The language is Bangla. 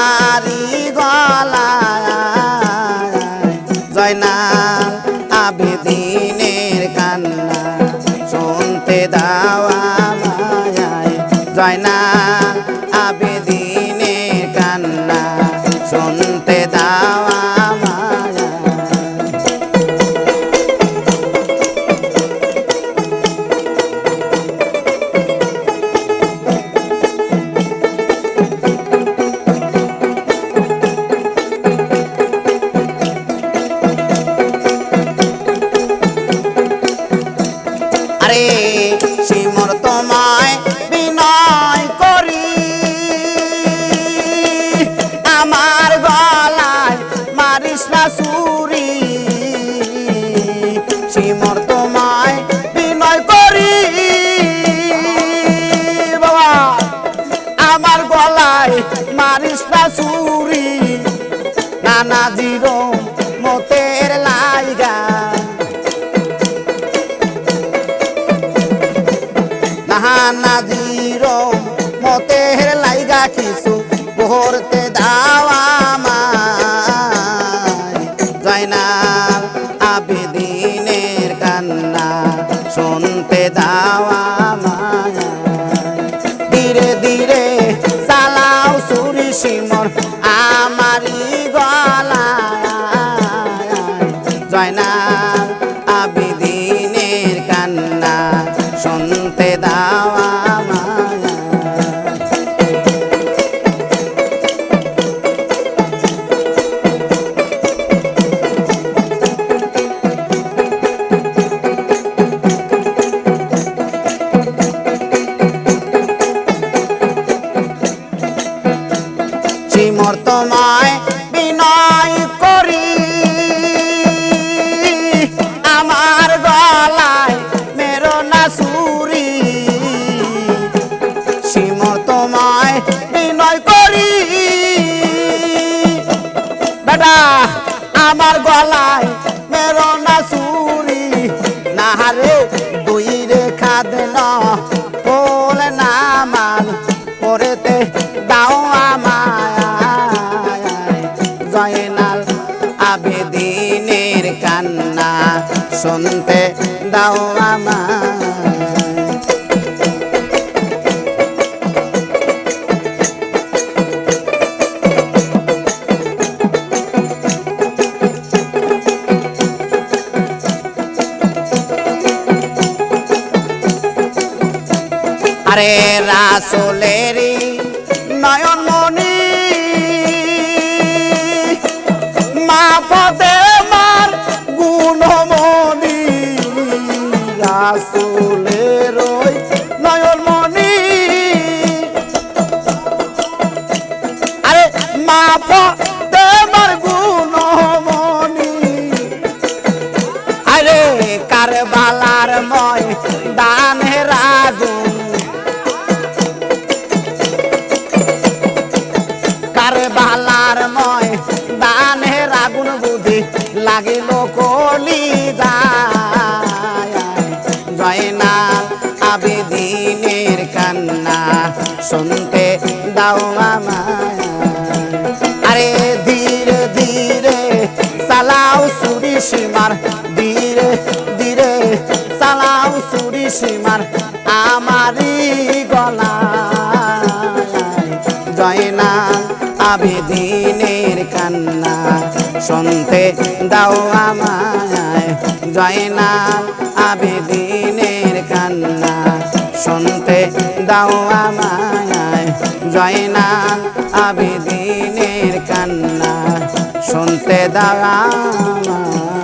নারী গলা জয়নাম আবেদিনের কান্না দাওয়া মায় জয়নাম আবেদিন মারিস সুরি নানা জিরো মতের লাইগা। নাহানা জিরো মতের লাইগা, কিছু দাওয়া জয়নাল আবেদিনের কান্না শুনতে দাওয়া মায় ধীরে ধীরে সিমর আমারি গলা জয়নাল আমার গলায় মেরো না সুরি না রে দুই রেখা দিল বলে না মান পরেতে দাও আমায়। আবেদিনের কান্না শুনতে দাও আরে রাসোলেরি নয়নমণি। মা পদে মার গুণমণি, রাসোলের ওই নয়নমণি। আরে মা পদে মার গুণমণি। আরে কারবালার ময় দানে রাগুন রাগুন বুঝি লাগিল কলি যায় জয়নাল আবেদিনের কান্না শুনতে দাও আমায়। আরে ধীরে ধীরে চালাও সুরি সীমার, ধীরে ধীরে চালাও সুরি সীমার আমারি গলা জয়না আবেদিনের কান্না শুনতে দাও আমায়। জয়নাল আবেদিনের কান্না। শুনতে দাও আমায়। জয়নাল আবেদিনের কান্না। শুনতে দাও